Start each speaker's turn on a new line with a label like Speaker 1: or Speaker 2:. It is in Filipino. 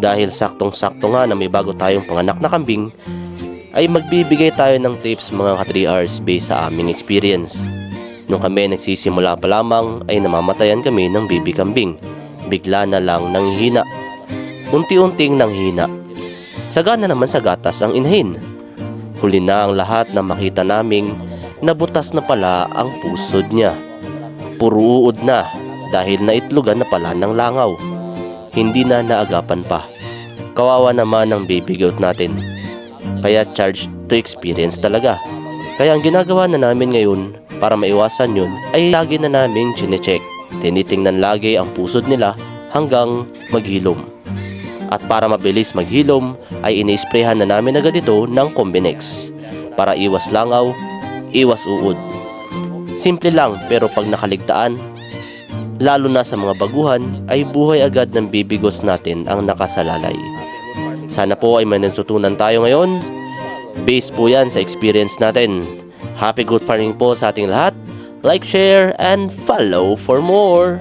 Speaker 1: Dahil saktong-sakto nga na may bago tayong panganak na kambing, ay magbibigay tayo ng tips mga ka 3 hours based sa aming experience. Nung kami nagsisimula pa lamang ay namamatayan kami ng baby kambing. Bigla na lang nanghihina. Unti-unting nanghihina. Sagana naman sa gatas ang inahin. Huli na ang lahat na makita naming nabutas na pala ang pusod niya. Puro uod na dahil naitlugan na pala ng langaw. Hindi na naagapan pa. Kawawa naman ang baby goat natin. Kaya charge to experience talaga. Kaya ang ginagawa na namin ngayon para maiwasan yun ay lagi na namin chinecheck. Tinitingnan lagi ang pusod nila hanggang maghilom. At para mabilis maghilom ay inisprehan na namin agad ito ng Combinex para iwas langaw, iwas uod. Simple lang pero pag nakaligtaan, lalo na sa mga baguhan ay buhay agad ng bibigos natin ang nakasalalay. Sana po ay may natutunan tayo ngayon. Base po yan sa experience natin. Happy good farming po sa ating lahat. Like, share, and follow for more.